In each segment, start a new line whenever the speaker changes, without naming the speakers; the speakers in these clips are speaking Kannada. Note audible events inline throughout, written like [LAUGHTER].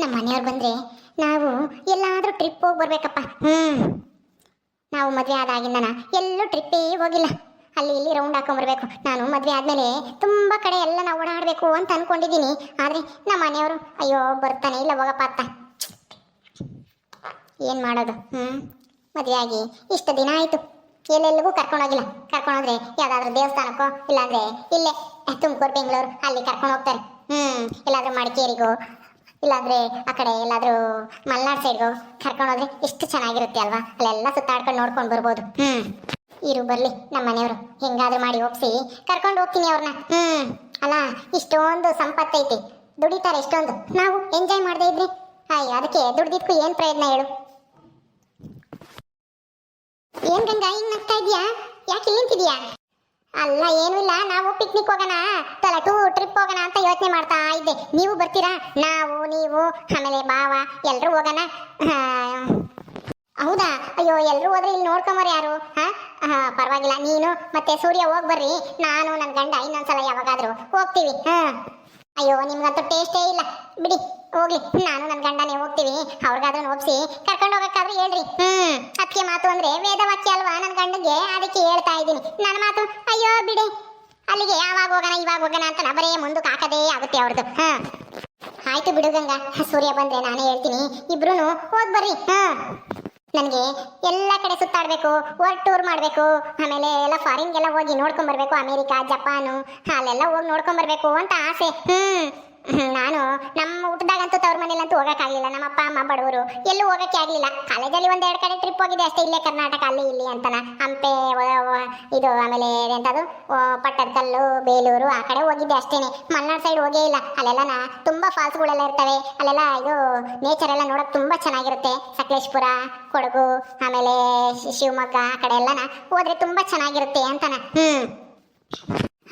ನಮ್ಮ ಮನೆಯವ್ರು ಬಂದ್ರೆ ನಾವು ಎಲ್ಲಾದ್ರೂ ಟ್ರಿಪ್ ಹೋಗಿ ಬರಬೇಕಪ್ಪ. ಹ್ಮ್. ನಾವು ಮದುವೆ ಆದಾಗಿಂದನ ಎಲ್ಲೂ ಟ್ರಿಪ್ಪೇ ಹೋಗಿಲ್ಲ. ಅಲ್ಲಿ ಇಲ್ಲಿ ರೌಂಡ್ ಹಾಕೊಂಬರ್ಬೇಕು. ನಾನು ಮದುವೆ ಆದ್ಮೇಲೆ ತುಂಬಾ ಕಡೆ ಎಲ್ಲ ನಾವು ಓಡಾಡಬೇಕು ಅಂತ ಅನ್ಕೊಂಡಿದ್ದೀನಿ. ಆದ್ರೆ ನಮ್ಮ ಮನೆಯವರು ಅಯ್ಯೋ ಬರ್ತಾನೆ ಇಲ್ಲ ಹೋಗಪ್ಪ ಅತ್ತ. ಏನ್ ಮಾಡೋದು? ಹ್ಮ್. ಮದುವೆಯಾಗಿ ಆಗಿ ಇಷ್ಟು ದಿನ ಆಯ್ತು. ಎಲ್ಲೆಲ್ಲಿಗೂ ಕರ್ಕೊಂಡೋಗಿಲ್ಲ ಕರ್ಕೊಂಡೋದ್ರೆ ಯಾವ್ದಾದ್ರು ದೇವಸ್ಥಾನಕ್ಕೋ ಇಲ್ಲಾಂದ್ರೆ ಇಲ್ಲೇ ತುಮಕೂರು ಬೆಂಗಳೂರು ಅಲ್ಲಿ ಕರ್ಕೊಂಡು ಹೋಗ್ತಾರೆ. ಹ್ಮ್. ಎಲ್ಲಾದ್ರೂ ಮಡಿಕೇರಿಗೋ ಇಲ್ಲಾಂದ್ರೆ ಆ ಕಡೆ ಎಲ್ಲಾದ್ರೂ ಮಲ್ನಾಡ್ ಸೈಡ್ಗೋ ಕರ್ಕೊಂಡೋದ್ರೆ ಎಷ್ಟು ಚೆನ್ನಾಗಿರುತ್ತೆ ಅಲ್ವಾ? ಅಲ್ಲೆಲ್ಲ ಸುತ್ತಾಡ್ಕೊಂಡು ನೋಡ್ಕೊಂಡು ಬರ್ಬೋದು. ಹ್ಮ್. ಇರು, ಬರ್ಲಿ ನಮ್ಮ ಮನೆಯವರು. ಹೆಂಗಾದ್ರೂ ಮಾಡಿ ಒಪ್ಸಿ. ಕರ್ಕೊಂಡು ಹೋಗ್ತೀನಿ ಅವ್ರನ್ನ ಹ್ಮ್. ಅಲ್ಲ, ಇಷ್ಟೊಂದು ಸಂಪತ್ತೈತಿ. ದುಡಿತಾರೆ ಇಷ್ಟೊಂದು. ನಾವು ಎಂಜಾಯ್ ಮಾಡದೇ ಇದ್ರಿ. ಅಯ್ಯ ಅದಕ್ಕೆ ದುಡ್ದಿದ್ಕು ಏನ್ ಪ್ರಯತ್ನ ಹೇಳು? ಏನ್ ಗಂಗಾ, ಹಿಂಗ್ ನಗ್ತಾ ಇದೀಯಾ ಯಾಕೆ ನಿಂತಿದ್ಯಾ ಅಲ್ಲ, ಏನೂ ಇಲ್ಲ. ನಾವು ಪಿಕ್ನಿಕ್ ಹೋಗೋಣ. ಟೂ ಟ್ರಿಪ್ ಹೋಗೋಣ ಅಂತ ಯೋಚನೆ ಮಾಡ್ತಾ ಇದ್ದೆ. ನೀವು ಬರ್ತೀರಾ? ನಾವು, ನೀವು, ಆಮೇಲೆ ಬಾವ ಎಲ್ಲರೂ ಹೋಗೋಣ. ಹೌದಾ? ಅಯ್ಯೋ ಎಲ್ಲರೂ ಹೋದ್ರೆ ಇಲ್ಲಿ ನೋಡ್ಕೊಂಬರ್ ಯಾರು? ಹಾ? ಪರವಾಗಿಲ್ಲ. ನೀನು ಮತ್ತೆ ಸೂರ್ಯ ಹೋಗ್ ಬರ್ರಿ. ನಾನು ನನ್ನ ಗಂಡ ಇನ್ನೊಂದ್ಸಲ ಯಾವಾಗಾದರೂ ಹೋಗ್ತೀವಿ. ಹಾ. ಅಯ್ಯೋ, ನಿಮ್ಗಂತೂ ಟೇಸ್ಟೇ ಇಲ್ಲ. ಬಿಡಿ. ಹೋಗ್ಲಿ. ನಾನು ನನ್ನ ಗಂಡನೇ ಹೋಗ್ತೀವಿ. ಅವ್ರಿಗಾದ್ರೂ ಒಪ್ಸಿ. ಕರ್ಕೊಂಡು ಹೋಗಕ್ಕಾದ್ರೂ ಹೇಳ್ರಿ. ಹ್ಮ್. ಅದಕ್ಕೆ ಮಾತು ಅಂದ್ರೆ ವೇದವಾಕ್ಯ ಅಲ್ವಾ? ನನ್ನ ಗಂಡಗೆ ಅದಕ್ಕೆ ಹೇಳ್ತಾ ಇದ್ದೀನಿ. ನನ್ನ ಮಾತು, ಅಯ್ಯೋ ಬಿಡಿ. ಅಲ್ಲಿಗೆ ಯಾವಾಗ ಹೋಗೋಣ, ಇವಾಗ ಹೋಗೋಣ ಅಂತ ಬರೇ ಮುಂದಕ್ಕೆ ಹಾಕದೇ ಆಗುತ್ತೆ ಅವ್ರದ್ದು ಹಾ ಆಯ್ತು ಬಿಡು ಗಂಗಾ. ಸೂರ್ಯ ಬಂದ್ರೆ ನಾನೇ ಹೇಳ್ತೀನಿ. ಇಬ್ರು ಹೋಗ್ ಬರ್ರಿ. ಹಾ ನನಗೆ ಎಲ್ಲ ಕಡೆ ಸುತ್ತಾಡಬೇಕು ವರ್ಲ್ಡ್ ಟೂರ್ ಮಾಡಬೇಕು, ಆಮೇಲೆ ಎಲ್ಲ ಫಾರಿನ್ಗೆಲ್ಲ ಹೋಗಿ ನೋಡ್ಕೊಂಡ್ ಬರ್ಬೇಕು, ಅಮೇರಿಕಾ, ಜಪಾನು ಅಲ್ಲೆಲ್ಲ ಹೋಗಿ ನೋಡ್ಕೊಂಡ್ ಬರ್ಬೇಕು ಅಂತ ಆಸೆ. ಹ್ಞೂ ನಾನು ನಮ್ಮ ಊಟದಾಗಂತೂ ತವ್ರ ಮನೇಲಂತೂ ಹೋಗೋಕ್ಕಾಗಲಿಲ್ಲ. ನಮ್ಮ ಅಪ್ಪ, ಅಮ್ಮ, ಬಡವರು ಎಲ್ಲೂ ಹೋಗಕ್ಕೆ ಆಗಲಿಲ್ಲ. ಕಾಲೇಜಲ್ಲಿ ಒಂದೆರಡು ಕಡೆ ಟ್ರಿಪ್ ಹೋಗಿದೆ ಅಷ್ಟೇ, ಇಲ್ಲೇ ಕರ್ನಾಟಕ, ಅಲ್ಲಿ ಇಲ್ಲಿ ಅಂತನ ಹಂಪೆ ಇದು ಆಮೇಲೆ ಎಂತದು? ಪಟ್ಟದಕಲ್ಲು, ಬೇಲೂರು, ಆ ಕಡೆ ಹೋಗಿದ್ದೆ ಅಷ್ಟೇನೆ. ಮಲ್ನಾಡ್ ಸೈಡ್ ಹೋಗೇ ಇಲ್ಲ. ಅಲ್ಲೆಲ್ಲ ನಾ ತುಂಬ ಫಾಲ್ಸ್ಗಳೆಲ್ಲ ಇರ್ತವೆ. ಅಲ್ಲೆಲ್ಲ ಇದು ನೇಚರ್ ಎಲ್ಲ ನೋಡಕ್ ತುಂಬಾ ಚೆನ್ನಾಗಿರುತ್ತೆ. ಸಕಲೇಶ್ಪುರ, ಕೊಡಗು, ಆಮೇಲೆ ಶಿವಮೊಗ್ಗ, ಆ ಕಡೆ ಎಲ್ಲನ ಹೋದ್ರೆ ತುಂಬಾ ಚೆನ್ನಾಗಿರುತ್ತೆ ಅಂತನ. ಹ್ಮ್.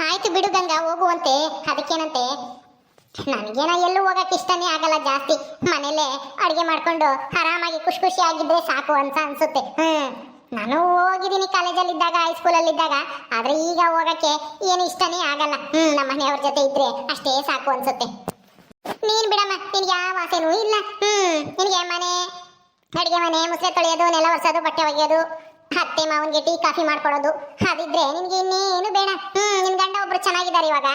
ಆಯ್ತು ಬಿಡು ಗಂಗಾ, ಹೋಗುವಂತೆ. ಅದಕ್ಕೇನಂತೆ? ನನಗೇನ ಎಲ್ಲೂ ಹೋಗಕ್ಕೆ ಇಷ್ಟನೇ ಆಗಲ್ಲ ಜಾಸ್ತಿ. ಮನೇಲೆ ಅಡುಗೆ ಮಾಡ್ಕೊಂಡು ಆರಾಮಾಗಿ ಖುಷಿ ಆಗಿದ್ರೆ ಸಾಕು ಅಂತ ಅನ್ಸುತ್ತೆ. ಹ್ಮ್. ನಾನು ಹೋಗಿದ್ದೀನಿ ಕಾಲೇಜಲ್ಲಿ ಇದ್ದಾಗ ಹೈಸ್ಕೂಲಲ್ಲಿ ಇದ್ದಾಗ ಆದ್ರೆ ಈಗ ಹೋಗಕ್ಕೆ ಏನು ಇಷ್ಟನೇ ಆಗಲ್ಲ. ಹ್ಮ್, ನಮ್ಮ ಮನೆಯವ್ರ ಜೊತೆ ಇದ್ರೆ ಅಷ್ಟೇ ಸಾಕು ಅನ್ಸುತ್ತೆ. ನೀನ್ ಬಿಡಮ್ಮ, ನಿನ್ಗೆ ಯಾವ ಆಸೆನೂ ಇಲ್ಲ. ಹ್ಮ್, ನಿನಗೆ ಮನೆ, ಅಡುಗೆ ಮನೆ, ಮುಸ್ರೆ ತೊಳೆಯೋದು, ನೆಲ ಒರೆಸೋದು, ಬಟ್ಟೆ ಒಗೆಯೋದು ಅತ್ತೆ ಅವನಿಗೆ ಟೀ, ಕಾಫಿ ಮಾಡ್ಕೊಡೋದು. ಅದಿದ್ರೆ ನಿಮ್ಗೆ ಇನ್ನೇನು ಬೇಡ. ಹ್ಮ್, ನಿನ್ ಗಂಡ ಒಬ್ರು ಚೆನ್ನಾಗಿದ್ದಾರೆ ಇವಾಗ.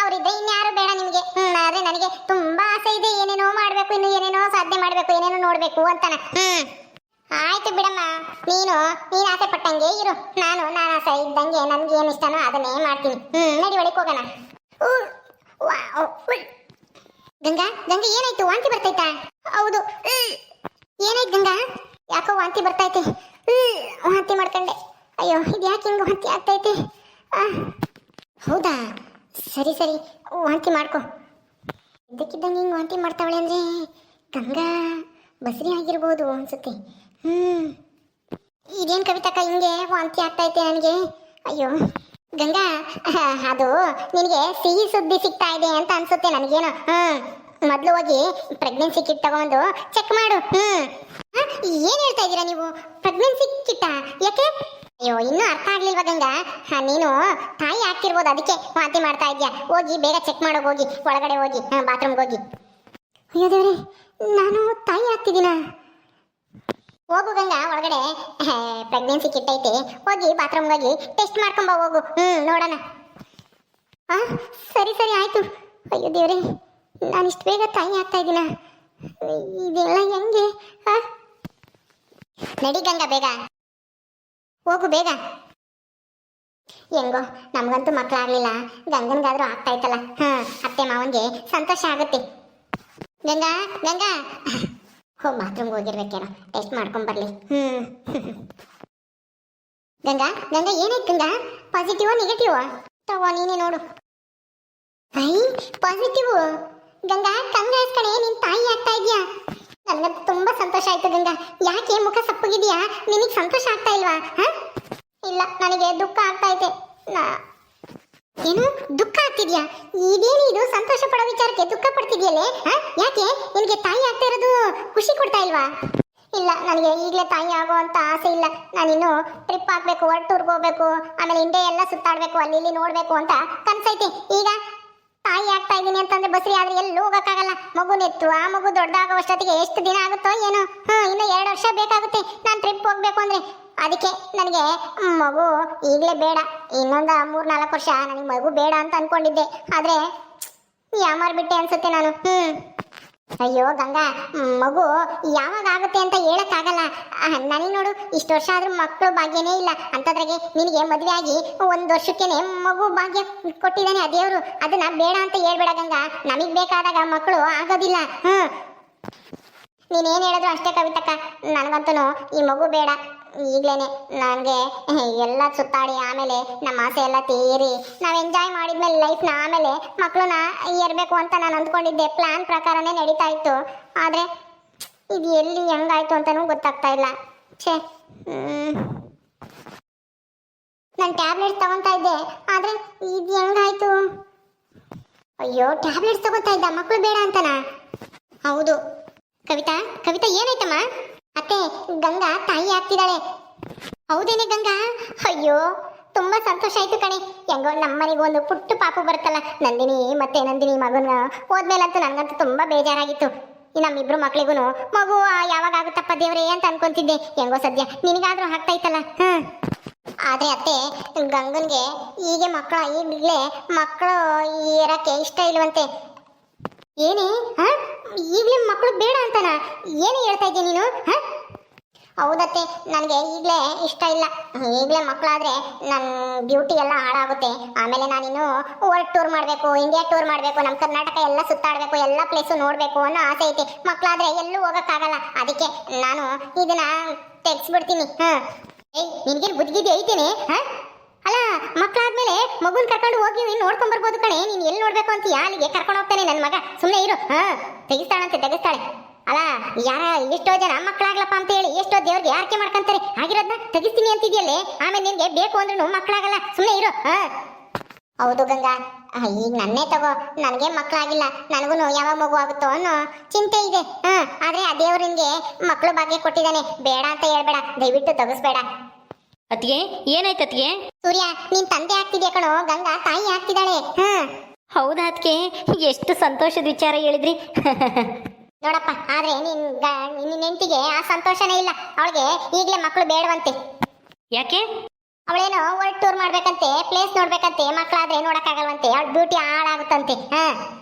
ಅವ್ರಿದ್ರೆ ಇನ್ಯಾರು ಬೇಡ ನಿಮ್ಗೆ ಹ್ಮ್, ಆದ್ರೆ ನನಗೆ ತುಂಬಾ ಆಸೆ ಇದೆ. ಏನೇನೋ ಮಾಡ್ಬೇಕು, ಇನ್ನು ಏನೇನೋ ಸಾಧನೆ ಮಾಡ್ಬೇಕು, ಏನೇನೋ ನೋಡ್ಬೇಕು ಅಂತಾನ. ಹ್ಮ್. ಆಯ್ತು ಬಿಡಮ್ಮ. ನೀನು, ನೀನ್ ಆಸೆ ಪಟ್ಟಂಗೆ ಇರು. ನಾನು ನಾನು ಆಸೆ ಇದ್ದಂಗೆ ನನ್ಗೆ ಏನ್ ಇಷ್ಟನೋ ಅದನ್ನೇ ಮಾಡ್ತೀನಿ. ಹ್ಮ್, ನಡಿ ಒಳಗೆ ಹೋಗೋಣ. ಗಂಗಾ ಗಂಗಾ ಏನಾಯ್ತು? ವಾಂತಿ ಬರ್ತೈತಾ ಹೌದು. ಏನಾಯ್ತು ಗಂಗಾ? ಯಾಕೋ ವಾಂತಿ ಬರ್ತೈತೆ ವಾಂತಿ ಮಾಡ್ಕೊಂಡೆ. ಅಯ್ಯೋ, ಇದು ಯಾಕೆ ಹಿಂಗೆ ವಾಂತಿ ಆಗ್ತೈತೆ ಹೌದಾ? ಸರಿ ಸರಿ. ವಾಂತಿ ಮಾಡ್ಕೊ. ಇದಕ್ಕಿದ್ದಂಗೆ ಹಿಂಗೆ ವಾಂತಿ ಮಾಡ್ತಾವಳೆ ಅಂದರೆ ಗಂಗಾ ಬಸರಿ ಆಗಿರ್ಬೋದು ಅನ್ಸುತ್ತೆ. ಹ್ಞೂ ಇದೇನು ಕವಿತಕ್ಕ ಹಿಂಗೆ ವಾಂತಿ ಆಗ್ತೈತೆ ನನಗೆ? ಅಯ್ಯೋ, ಗಂಗಾ ಅದು ನಿನಗೆ ಸಿಹಿ ಸುದ್ದಿ ಸಿಗ್ತಾ ಇದೆ ಅಂತ ಅನ್ಸುತ್ತೆ ನನಗೇನು. ಹ್ಞೂ ಮೊದಲು ಹೋಗಿ ಪ್ರೆಗ್ನೆನ್ಸಿ ಕಿಟ್ ತಗೊಂಡು ಚೆಕ್ ಮಾಡು. ಹ್ಮ್. ಹ? ಏನ್ ಹೇಳ್ತಾ ಇದ್ದೀರಾ ನೀವು? ಪ್ರೆಗ್ನೆನ್ಸಿ ಕಿಟ್ಟ ಯಾಕೆ? ಅಯ್ಯೋ, ಇನ್ನೂ ಅರ್ಥ ಆಗ್ಲಿಲ್ವಾ ಗಂಗಾ? ಹಾ, ನೀನು ತಾಯಿ ಆಗ್ತಿರ್ಬೋದು ಅದಕ್ಕೆ ವಾಂತಿ ಮಾಡ್ತಾ ಇದ್ಯಾ? ಹೋಗಿ, ಬೇಗ ಚೆಕ್ ಮಾಡೋಗಿ ಹೋಗಿ, ಒಳಗಡೆ ಹೋಗಿ ಬಾತ್ರೂಮ್ಗೆ ಹೋಗಿ. ಅಯ್ಯೋ ದೇವ್ರೆ, ನಾನು ತಾಯಿ ಆಗ್ತಿದ್ದೀನಾ? ಹೋಗು ಗಂಗಾ, ಒಳಗಡೆ. ಪ್ರೆಗ್ನೆನ್ಸಿ ಕಿಟ್ ಐತೆ. ಹೋಗಿ ಬಾತ್ರೂಮ್ಗೆ ಹೋಗಿ ಟೆಸ್ಟ್ ಮಾಡ್ಕೊಂಬ, ಹೋಗು. ಹ್ಮ್, ನೋಡೋಣ. ಹಾಂ ಸರಿ ಸರಿ, ಆಯ್ತು. ಅಯ್ಯೋ ದೇವ್ರೆ, ನಾನು ಇಷ್ಟು ಬೇಗ ತಾಯಿ ಆಗ್ತಾ ಇದ್ದೀನ? ಇದೆಲ್ಲ ಹೆಂಗೆ? ಆ? ನಡಿ ಗಂಗಾ, ಬೇಗ. ಹೋಗು, ಬೇಗ. ಹೆಂಗೋ, ನಮಗಂತೂ ಮಕ್ಕಳಾಗ್ಲಿಲ್ಲ ಗಂಗನ್ಗಾದ್ರೂ ಆಗ್ತಾ ಇತ್ತಲ್ಲ ಹಾ, ಅತ್ತೆ ಮಾವನ್ಗೆ ಸಂತೋಷ ಆಗುತ್ತೆ. ಗಂಗಾ ಗಂಗಾ. ಹೋ ಬಾತ್ರೂಮ್ಗೆ ಹೋಗಿರ್ಬೇಕೇನೋ ಟೆಸ್ಟ್ ಮಾಡ್ಕೊಂಬರ್ಲಿ ಹ್ಮ್. ಗಂಗಾ ಗಂಗಾ, ಏನಾಯ್ತು ಗಂಗಾ? ಪಾಸಿಟಿವ್ ನೆಗೆಟಿವ್ ತಗೋ, ನೀನೇ ನೋಡು. ಐ ಪಾಸಿಟಿವ್ ಗಂಗಾ ಕಂಗ್ರಾಸ್ ಕಣೆ, ನಿನ್ ತಾಯಿ ಆಗ್ತಾ ಇದ್ಯಾ ನನಗೆ ತುಂಬಾ ಗಂಗಾ ಯಾಕೆ ಮುಖ ಸಪ್ಪಗಿದ್ಯಾ? ನಿನಗೆ ಸಂತೋಷ ಆಗ್ತಾ ಇಲ್ವಾ? ಇಲ್ಲ, ನನಗೆ ದುಃಖ ಆಗ್ತಾ ಐತೆ ಏನು? ದುಃಖ ಆಗ್ತಿದ್ಯಾ? ಇದೇನು ಇದು? ಸಂತೋಷ ಪಡೋ ವಿಚಾರಕ್ಕೆ ದುಃಖ ಪಡ್ತಿದ್ಯಲ್ಲೇ? ಯಾಕೆ? ನಿನಗೆ ತಾಯಿ ಆಗ್ತಾ ಇರೋದು ಖುಷಿ ಕೊಡ್ತಾ ಇಲ್ವಾ? ಇಲ್ಲ, ನನಗೆ ಈಗಲೇ ತಾಯಿ ಆಗೋ ಅಂತ ಆಸೆ ಇಲ್ಲ. ನಾನಿನ್ನು ಟ್ರಿಪ್ ವರ್ಲ್ಡ್ ಟೂರ್ಗೆ ಹೋಗ್ಬೇಕು, ಆಮೇಲೆ ಹಿಂದೆ ಎಲ್ಲ ಸುತ್ತಾಡಬೇಕು, ಅಲ್ಲಿ ಇಲ್ಲಿ ನೋಡ್ಬೇಕು ಅಂತ ಕನಸೈತೆ. ಈಗ ತಾಯಿ ಆಗ್ತಾ ಇದ್ದೀನಿ ಅಂತಂದ್ರೆ ಬಸ್ರಿ ಆದ್ರೆ ಎಲ್ಲಿ ಹೋಗಕ್ಕಾಗಲ್ಲ? ಮಗು ನೆತ್ತು. ಆ ಮಗು ದೊಡ್ಡದಾಗುವಷ್ಟೊತ್ತಿಗೆ ಎಷ್ಟು ದಿನ ಆಗುತ್ತೋ ಏನೋ? ಹ್ಮ್, ಇನ್ನು ಎರಡು ವರ್ಷ ಬೇಕಾಗುತ್ತೆ. ನಾನು ಟ್ರಿಪ್ ಹೋಗ್ಬೇಕು ಅಂದ್ರೆ. ಅದಕ್ಕೆ ನನಗೆ ಮಗು ಈಗಲೇ ಬೇಡ. ಇನ್ನೊಂದು ಮೂರ್ ನಾಲ್ಕು ವರ್ಷ. ನನಗೆ ಮಗು ಬೇಡ ಅಂತ ಅನ್ಕೊಂಡಿದ್ದೆ. ಆದ್ರೆ, ಯಾಮಾರ್ಬಿಟ್ಟೆ ಅನ್ಸುತ್ತೆ ನಾನು. ಹ್ಮ್. ಅಯ್ಯೋ ಗಂಗಾ, ಮಗು, ಯಾವಾಗ ಆಗುತ್ತೆ ಅಂತ ಹೇಳಕ್ಕಾಗಲ್ಲ. ನನಗೆ ನೋಡು, ಇಷ್ಟು ವರ್ಷ ಆದ್ರೂ ಮಕ್ಕಳು ಭಾಗ್ಯನೇ ಇಲ್ಲ. ಅಂತದ್ರಾಗೆ ನಿನಗೆ ಮದುವೆ ಆಗಿ ಒಂದು ವರ್ಷಕ್ಕೇನೆ ಮಗು ಭಾಗ್ಯ ಕೊಟ್ಟಿದ್ದಾನೆ ಆ ದೇವ್ರು. ಅದನ್ನ ಬೇಡ ಅಂತ ಹೇಳ್ಬೇಡ ಗಂಗಾ. ನಮಗ್ ಬೇಕಾದಾಗ ಮಕ್ಕಳು ಆಗೋದಿಲ್ಲ. ಹ್ಮ್. ನೀನೇನ್ ಹೇಳಿದ್ರು ಅಷ್ಟೇ ಕವಿತಕ್ಕ. ನನಗಂತೂ ಈ ಮಗು ಬೇಡ. ಈಗಲೇನೆ ನನಗೆ ಎಲ್ಲ ಸುತ್ತಾಡಿ ಆಮೇಲೆ ನಮ್ಮ ಆಸೆ ಎಲ್ಲ ತೀರಿ. ನಾವು ಎಂಜಾಯ್ ಮಾಡಿದ್ಮೇಲೆ ಲೈಫ್ನ ಆಮೇಲೆ ಮಕ್ಕಳನ್ನ ಇರಬೇಕು ಅಂತ ನಾನು ಅಂದ್ಕೊಂಡಿದ್ದೆ. ಪ್ಲ್ಯಾನ್ ಪ್ರಕಾರನೇ ನಡೀತಾ ಇತ್ತು. ಆದರೆ ಇದು ಎಲ್ಲಿ ಹೆಂಗಾಯ್ತು ಅಂತಲೂ ಗೊತ್ತಾಗ್ತಾ ಇಲ್ಲ. ಛೇ ನಾನು ಟ್ಯಾಬ್ಲೆಟ್ಸ್ ತಗೊತಾ ಇದ್ದೆ. ಆದರೆ ಇದು ಹೆಂಗಾಯ್ತು? ಅಯ್ಯೋ ಟ್ಯಾಬ್ಲೆಟ್ಸ್ ತಗೋತಾ ಇದ್ದ. ಮಕ್ಕಳು ಬೇಡ ಅಂತನಾ? ಹೌದು. ಕವಿತಾ ಕವಿತಾ, ಏನಾಯ್ತಮ್ಮ? ಅತ್ತೆ, ಗಂಗಾ ತಾಯಿ ಆಗ್ತಿದ್ದಾಳೆ. ಹೌದೇನೆ ಗಂಗಾ? ಅಯ್ಯೋ, ತುಂಬಾ ಸಂತೋಷ ಆಯ್ತು ಕಣೆ. ಹೆಂಗೋ ನಮ್ಮನೆಗೆ ಒಂದು ಪುಟ್ಟ ಪಾಪು ಬರುತ್ತಲ್ಲ, ನಂದಿನಿ ಮತ್ತೆ ನಂದಿನಿ ಮಗನ ಹೋದ್ಮೇಲಂತೂ ನನಗಂತೂ ತುಂಬಾ ಬೇಜಾರಾಗಿತ್ತು. ನಮ್ಮಿಬ್ರು ಮಕ್ಳಿಗೂ ಮಗು ಯಾವಾಗ ಆಗುತ್ತಪ್ಪ ದೇವ್ರೇ ಅಂತ ಅನ್ಕೊಂತಿದ್ದೆ. ಹೆಂಗೋ ಸದ್ಯ ನಿನಗಾದ್ರೂ ಆಗ್ತೈತಲ್ಲ ಹ್ಮ್. ಆದ್ರೆ ಅತ್ತೆ, ಗಂಗನ್ಗೆ ಹೀಗೆ ಮಕ್ಕಳ, ಈಗಲೇ ಮಕ್ಕಳು ಇರಕ್ಕೆ ಇಷ್ಟ ಇಲ್ವಂತೆ. ಏನೇ, ಹಾ? ಈಗಲೇ ಮಕ್ಕಳು ಬೇಡ ಅಂತಾನ? ಏನು ಹೇಳ್ತಾ ಇದ್ದೀಯ ನೀನು, ಹಾ? ಹೌದತ್ತೆ, ನನಗೆ ಈಗಲೇ ಇಷ್ಟ ಇಲ್ಲ. ಈಗಲೇ ಮಕ್ಕಳಾದರೆ ನನ್ನ ಬ್ಯೂಟಿ ಎಲ್ಲ ಹಾಳಾಗುತ್ತೆ. ಆಮೇಲೆ ನಾನಿನ್ನು ವರ್ಲ್ಡ್ ಟೂರ್ ಮಾಡಬೇಕು ಇಂಡಿಯಾ ಟೂರ್ ಮಾಡಬೇಕು ನಮ್ಮ ಕರ್ನಾಟಕ ಎಲ್ಲ ಸುತ್ತಾಡಬೇಕು, ಎಲ್ಲ ಪ್ಲೇಸು ನೋಡಬೇಕು ಅನ್ನೋ ಆಸೆ ಐತೆ. ಮಕ್ಕಳಾದರೆ ಎಲ್ಲೂ ಹೋಗೋಕ್ಕಾಗಲ್ಲ. ಅದಕ್ಕೆ ನಾನು ಇದನ್ನ ತೆಗೆಸ್ಬಿಡ್ತೀನಿ, ಹಾಂ. ಏಯ್, ನಿನಗೇನು ಬುದ್ಧಿಗಿದ್ದೆ ಐತೇನೆ, ಹಾಂ? ಅಲ್ಲ, ಮಕ್ಕಳಾದ್ಮೇಲೆ ಮಗುನ್ ಕರ್ಕೊಂಡು ಹೋಗಿ ನೋಡ್ಕೊಂಡ್ ಬರ್ಬೋದು ಕಣೆ. ನೀನ್ ಎಲ್ಲಿ ನೋಡ್ಬೇಕು ಅಂತ ಅಲ್ಲಿಗೆ ಕರ್ಕೊಂಡು ಹೋಗ್ತಾನೆ ನನ್ನ ಮಗ. ಸುಮ್ಮನೆ ಇರು. ಹಾ, ತೆಗಿಸ್ತಾಳಂತೆ, ತೆಗಿಸ್ತಾಳೆ. ಅಲ್ಲ, ಯಾರ ಎಷ್ಟೋ ಜನ ಮಕ್ಕಳಾಗ್ಲಪ್ಪ ಅಂತ ಹೇಳಿ ಎಷ್ಟೋ ದೇವ್ರಿಗೆ ಯಾರಕೆ ಮಾಡ್ಕೊಂತಾರೆ. ಆಗಿರೋದ್ನ ತೆಗಿಸ್ತೀನಿ ಅಂತಿದ್ಯಲ್ಲೇ. ಆಮೇಲೆ ನಿನ್ಗೆ ಬೇಕು ಅಂದ್ರೂ ಮಕ್ಕಳಾಗಲ್ಲ. ಸುಮ್ಮನೆ ಇರು. ಹ. ಹೌದು ಗಂಗಾ. ಈಗ ನನ್ನೇ ತಗೋ. ನನಗೆ ಮಕ್ಕಳಾಗಿಲ್ಲ. ನನಗೂ ಯಾವಾಗ ಮಗು ಆಗುತ್ತೋ ಅನ್ನೋ ಚಿಂತೆ ಇದೆ. ಹಾ, ಆದ್ರೆ ಆ ದೇವ್ರು ಮಕ್ಕಳು ಭಾಗ್ಯ ಕೊಟ್ಟಿದ್ದಾನೆ. ಬೇಡ ಅಂತ ಹೇಳ್ಬೇಡ. ದಯವಿಟ್ಟು ತೆಗಿಸ್ಬೇಡ.
ಅತ್ತಿಗೆ ಏನಾಯ್ತು ಅತ್ತಿಗೆ?
ಸೂರ್ಯ ನಿನ್ ತಂದೆ ಆಗ್ತಿದ್ಯಾ ಕಣೋ? ಗಂಗಾ ತಾಯಿ ಆಗ್ತಿದ್ದಾಳೆ. ಹಾ.
ಹೌದಾ ಅದಕ್ಕೆ ಎಷ್ಟು ಸಂತೋಷದ ವಿಚಾರ ಹೇಳಿದ್ರಿ. [LAUGHS]
ನೋಡಪ್ಪ ಆದ್ರೆ ನಿನ್ ಗ- ನಿನ್ ಹೆಂಡತಿಗೆ ಆ ಸಂತೋಷನೇ ಇಲ್ಲ. ಅವಳಿಗೆ ಈಗಲೇ ಮಕ್ಕಳು ಬೇಡವಂತೆ.
ಯಾಕೆ?
ಅವಳೇನೋ ವರ್ಲ್ಡ್ ಟೂರ್ ಮಾಡ್ಬೇಕಂತೆ ಪ್ಲೇಸ್ ನೋಡ್ಬೇಕಂತೆ ಮಕ್ಕಳಾದ್ರೆ ನೋಡಕ್ಕಾಗಲ್ವಂತೆ. ಅವಳ ಬ್ಯೂಟಿ ಹಾಳಾಗುತ್ತಂತೆ. ಹಾ.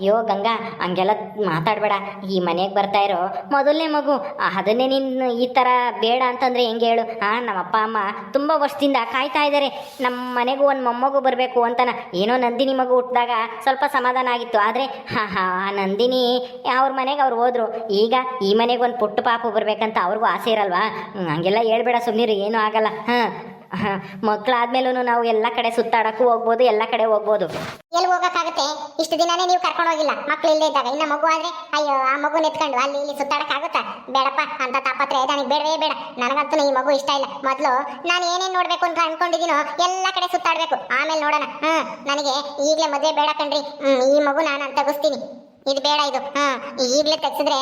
ಅಯ್ಯೋ ಗಂಗಾ, ಹಂಗೆಲ್ಲ ಮಾತಾಡಬೇಡ. ಈ ಮನೆಗೆ ಬರ್ತಾ ಇರೋ ಮೊದಲನೇ ಮಗು. ಅದನ್ನೇ ನೀನು ಈ ಥರ ಬೇಡ ಅಂತಂದರೆ ಹೆಂಗೆ ಹೇಳು? ಹಾಂ ನಮ್ಮ ಅಪ್ಪ ಅಮ್ಮ ತುಂಬ ವರ್ಷದಿಂದ ಕಾಯ್ತಾ ಇದ್ದಾರೆ ನಮ್ಮ ಮನೆಗೂ ಒಂದು ಮೊಮ್ಮಗು ಬರಬೇಕು ಅಂತನ. ಏನೋ ನಂದಿನಿ ಮಗು ಹುಟ್ಟಿದಾಗ ಸ್ವಲ್ಪ ಸಮಾಧಾನ ಆಗಿತ್ತು. ಆದರೆ, ಹಾಂ ಹಾಂ, ನಂದಿನಿ ಅವ್ರ ಮನೆಗೆ ಅವ್ರು ಹೋದರು. ಈಗ ಈ ಮನೆಗೆ ಒಂದು ಪುಟ್ಟ ಪಾಪು ಬರಬೇಕಂತ ಅವ್ರಿಗೂ ಆಸೆ ಇರಲ್ವಾ? ಹಂಗೆಲ್ಲ ಹೇಳ್ಬೇಡ ಸುಮ್ಮನಿರು ಏನೂ ಆಗಲ್ಲ. ಹಾಂ. ಮಕ್ಕಳಾದ್ಮೇಲೂ ನಾವು ಎಲ್ಲ ಕಡೆ ಸುತ್ತಾಡಕ್ಕೂ ಹೋಗ್ಬೋದು, ಎಲ್ಲ ಕಡೆ ಹೋಗ್ಬೋದು.
ಎಲ್ಲಿ ಹೋಗಕ್ಕಾಗುತ್ತೆ? ಇಷ್ಟು ದಿನಾನೇ ನೀವು ಕರ್ಕೊಂಡು ಹೋಗಿಲ್ಲ. ಮಕ್ಳು ಇಲ್ಲೇ ಇದ್ದಾಗ. ಇನ್ನ ಮಗು ಆದ್ರೆ, ಅಯ್ಯೋ, ಆ ಮಗು ಎತ್ಕೊಂಡು ಅಲ್ಲಿ ಇಲ್ಲಿ ಸುತ್ತಾಡಕ್ಕಾಗುತ್ತಾ? ಬೇಡಪ್ಪ, ಅಂತ ತಾಪತ್ರ ನನಗೆ ಬೇಡವೇ ಬೇಡ. ನನಗಂತೂ ಈ ಮಗು ಇಷ್ಟ ಇಲ್ಲ. ಮೊದಲು ನಾನು ಏನೇನ್ ನೋಡ್ಬೇಕು ಅಂತ ಅನ್ಕೊಂಡಿದ್ದೀನೋ, ಎಲ್ಲ ಕಡೆ ಸುತ್ತಾಡ್ಬೇಕು. ಆಮೇಲೆ ನೋಡೋಣ. ಹ್ಮ್, ನನಗೆ ಈಗಲೇ ಮದುವೆ ಬೇಡ ಕಣ್ರಿ. ಈ ಮಗು ನಾನು ತೆಗಿಸ್ತೀನಿ. ಇದು ಬೇಡ ಇದು. ಹಾ, ಈಗಲೇ ತೆಗ್ಸಿದ್ರೆ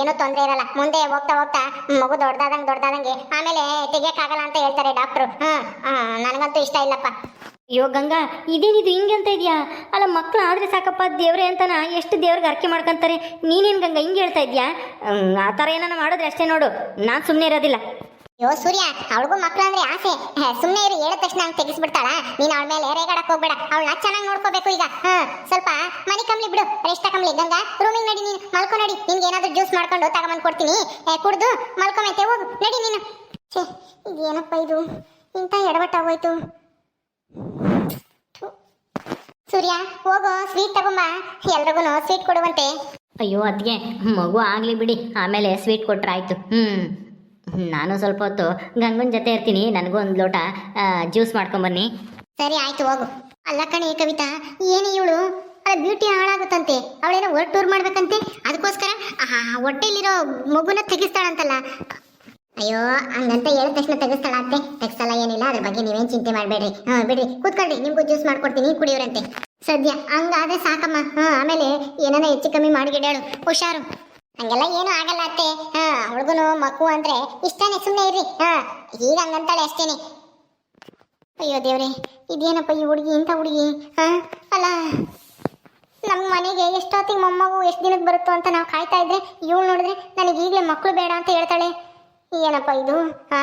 ಏನೋ ತೊಂದರೆ ಇರಲ್ಲ. ಮುಂದೆ ಹೋಗ್ತಾ ಹೋಗ್ತಾ ಮಗು ದೊಡ್ಡದಾದಂಗೆ ದೊಡ್ಡದಾದಂಗೆ ಆಮೇಲೆ ತೆಗಿಯಕ್ಕಾಗಲ್ಲ ಅಂತ ಹೇಳ್ತಾರೆ ಡಾಕ್ಟ್ರು ಹಾ ಹಾ, ನನಗಂತೂ ಇಷ್ಟ ಇಲ್ಲಪ್ಪ.
ಅಯ್ಯೋ ಗಂಗಾ, ಇದೇನಿದು ಹಿಂಗೆ ಅಂತ ಇದೆಯಾ? ಅಲ್ಲ ಮಕ್ಳು ಆದ್ರೆ ಸಾಕಪ್ಪ ದೇವ್ರೆ ಅಂತನ ಎಷ್ಟು ದೇವ್ರಿಗೆ ಅರ್ಕೆ ಮಾಡ್ಕೊಂತಾರೆ? ನೀನೇನು ಗಂಗಾ ಹಿಂಗೆ ಹೇಳ್ತಾ ಇದೆಯಾ? ಆ ಥರ ಏನಾನ ಮಾಡಿದ್ರೆ ಅಷ್ಟೇ ನೋಡು. ನಾನು ಸುಮ್ಮನೆ ಇರೋದಿಲ್ಲ.
ಯೋ ಸೂರ್ಯ, ಅವಳಿಗೂ ಮಕ್ಕಳು ಅಂದ್ರೆ ಆಸೆ ಸುಮ್ಮನೆ ಇರು, ಹೇಳಿದ ತಕ್ಷಣ ಹಂಗೆ ತೆಗಿಸ್ಬಿಡ್ತಾಳ? ನೀನ್ ಅವಳ ಮೇಲೆ ರೇಗಾಡಕ್ ಹೋಗ್ಬೇಡ. ಅವಳನ್ನ ಚೆನ್ನಾಗಿ ನೋಡ್ಕೋಬೇಕು ಈಗ. ಹಾ, ಸ್ವಲ್ಪ ಮನಿ ಕಮ್ಲಿ ಬಿಡು. ರೆಸ್ಟ್ ಕಮ್ಲಿ ಗಂಗಾ, ರೂಮಿಂಗ್ ನಡಿ ನೀನು, ಮಲ್ಕೊ ನಡಿ. ನಿನ್ಗೆ ಏನಾದ್ರೂ ಜ್ಯೂಸ್ ಮಾಡ್ಕೊಂಡು ತಗೊಂಬಂದು ಕೊಡ್ತೀನಿ. ಕುಡ್ದು ಮಲ್ಕೊಂಬೈತೆ ಹೋಗು, ನಡಿ ನೀನು. ಛೇ, ಇದೇನಪ್ಪ ಇದು? ಇಂಥ ಎಡವಟ್ಟಾಗೋಯ್ತು. ಸೂರ್ಯ, ಹೋಗೋ, ಸ್ವೀಟ್ ತಗೊಂಬ. ಎಲ್ರಿಗೂ ಸ್ವೀಟ್ ಕೊಡುವಂತೆ.
ಅಯ್ಯೋ ಅದ್ಗೆ ಮಗು ಆಗ್ಲಿ ಬಿಡಿ. ಆಮೇಲೆ ಸ್ವೀಟ್ ಕೊಟ್ರಾಯ್ತು ಹ್ಮ್. ನಾನು ಸ್ವಲ್ಪ ಹೊತ್ತು ಗಂಗನ ಜೊತೆ ಇರ್ತೀನಿ, ನನಗೂ ಒಂದು ಲೋಟ ಜ್ಯೂಸ್ ಮಾಡ್ಕೊಂಬನ್ನಿ
ಸರಿ, ಆಯ್ತು, ಹೋಗು. ಅಲ್ಲ ಕಣೆ ಕವಿತಾ, ಏನು ಇವಳು? ಅಲ್ಲ, ಬ್ಯೂಟಿ ಹಾಳಾಗುತ್ತಂತೆ. ಅವಳೇನೋ ವರ್ಲ್ಡ್ ಟೂರ್ ಮಾಡ್ಬೇಕಂತೆ. ಅದಕ್ಕೋಸ್ಕರ ಹೊಟ್ಟೆಯಲ್ಲಿರೋ ಮಗುನ ತೆಗಿಸ್ತಾಳಂತಲ್ಲ. ಅಯ್ಯೋ, ಹಂಗಂತ ಹೇಳಿದ ತಕ್ಷಣ ತೆಗಿಸ್ತಾಳ ಅಂತೆ ತೆಗಿಸಲ್ಲ ಏನಿಲ್ಲ, ಅದ್ರ ಬಗ್ಗೆ ನೀವೇನು ಚಿಂತೆ ಮಾಡಬೇಡ್ರಿ. ಹಾಂ, ಬಿಡ್ರಿ, ಕೂತ್ಕೊಳ್ರಿ, ನಿಮಗೂ ಜ್ಯೂಸ್ ಮಾಡ್ಕೊಡ್ತೀನಿ, ಕುಡಿಯೋರಂತೆ. ಸದ್ಯ, ಹಂಗಾದ್ರೆ ಸಾಕಮ್ಮ. ಹಾಂ, ಆಮೇಲೆ ಏನಾನ ಹೆಚ್ಚು ಕಮ್ಮಿ ಮಾಡಿಗಿಡಾಳು ಹುಷಾರು. ಹಂಗೆಲ್ಲ ಏನು ಆಗಲ್ಲ ಅತ್ತೆ. ಹಾ ಅವಳಿಗೂ ಮಗು ಅಂದ್ರೆ ಇಷ್ಟನೇ ಸುಮ್ಮನೆ ಇರ್ರಿ. ಹಾ, ಈಗ ಹಂಗಂತಾಳೆ ಅಷ್ಟೇನೆ. ಅಯ್ಯೋ ದೇವ್ರೆ, ಇದೇನಪ್ಪ ಈ ಹುಡುಗಿ, ಇಂಥ ಹುಡುಗಿ? ಹಾ, ಅಲ್ಲ ನಮ್ಮ ಮನೆಗೆ ಎಷ್ಟೊತ್ತಿಗೆ ಮೊಮ್ಮಗು ಎಷ್ಟು ದಿನಕ್ಕೆ ಬರುತ್ತೋ ಅಂತ ನಾವು ಕಾಯ್ತಾ ಇದ್ರೆ ಇವಳು ನೋಡಿದ್ರೆ ನನಗೆ ಈಗಲೇ ಮಕ್ಕಳು ಬೇಡ ಅಂತ ಹೇಳ್ತಾಳೆ. ಏನಪ್ಪ ಇದು? ಹಾ?